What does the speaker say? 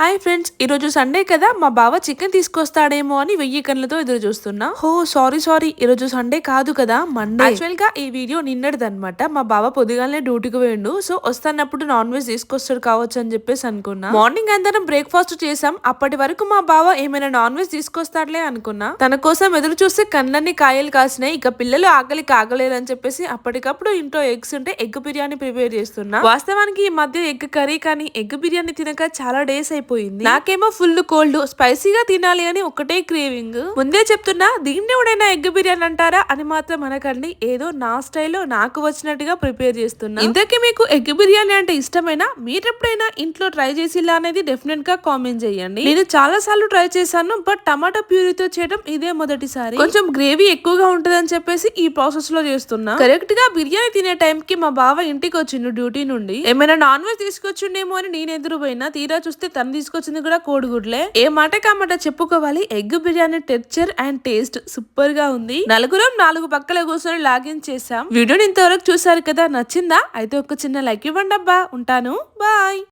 Hi friends ఈ రోజు Sunday కదా మా బావ చికెన్ తీసుకొస్తాడేమో అని వెయ్యి కళ్ళతో ఎదురు చూస్తున్నా హో సారీ సారీ ఈ రోజు సండే కాదు కదా మండే యాక్చువల్గా ఈ వీడియో నిన్నటిది అనమాట మా బావ పొద్దుగాలనే డ్యూటీకి పోయిండు. సో వస్తున్నప్పుడు నాన్ వెజ్ తీసుకొస్తాడు కావచ్చు అని చెప్పేసి అనుకున్నా. మార్నింగ్ అందరం బ్రేక్ఫాస్ట్ చేసాం అప్పటి వరకు మా బావ ఏమైనా నాన్ వెజ్ తీసుకొస్తాడులే అనుకున్నా. తన కోసం ఎదురు చూస్తే కన్నన్ని కాయలు కాసినాయి. ఇక పిల్లలు ఆకలి కాగలేరు అని చెప్పేసి అప్పటికప్పుడు ఇంట్లో ఎగ్స్ ఉంటే ఎగ్ బిర్యానీ ప్రిపేర్ చేస్తున్నా. వాస్తవానికి ఈ మధ్య ఎగ్ కర్రీ కానీ ఎగ్ బిర్యానీ తినక చాలా డేస్ అయిపోయింది. నాకేమో ఫుల్ కోల్డ్ స్పైసీగా తినాలి అని ఒకటే క్రేవింగ్. ముందే చెప్తున్నా దీన్ని ఎవడైనా ఎగ్ బిర్యానీ అంటారా అని మాత్రం అనకండి. ఏదో నా స్టైల్లో నాకు వచ్చినట్టుగా ప్రిపేర్ చేస్తున్నా. ఇంతకీ మీకు ఎగ్ బిర్యానీ అంటే ఇష్టమైనా? మీరు ఎప్పుడైనా ఇంట్లో ట్రై చేసిలా అనేది డెఫినెట్గా కామెంట్ చేయండి. నేను చాలా సార్లు ట్రై చేశాను బట్ టమాటా ప్యూరీతో చేయడం ఇదే మొదటిసారి. కొంచెం గ్రేవీ ఎక్కువగా ఉంటదని చెప్పేసి ఈ ప్రాసెస్లో చేస్తున్నా. కరెక్ట్గా బిర్యానీ తినే టైం కి మా బావ ఇంటికి వచ్చిండు డ్యూటీ నుండి. ఏమైనా నాన్ వెజ్ తీసుకొచ్చిండేమో అని నేను ఎదురు పోయినా తీరా చూస్తే తను తీసుకొచ్చింది కూడా కోడిగుడ్లే. ఏ మాట కామాట చెప్పుకోవాలి? Egg biryani texture and taste సూపర్గా ఉంది. నలుగురం నాలుగు పక్కల కూర్చొని లాగిన్ చేసాం వీడియోని ఇంతవరకు చూసారు కదా? నచ్చిందా? అయితే ఒక చిన్న లైక్ ఇవ్వండి అబ్బా ఉంటాను. బాయ్.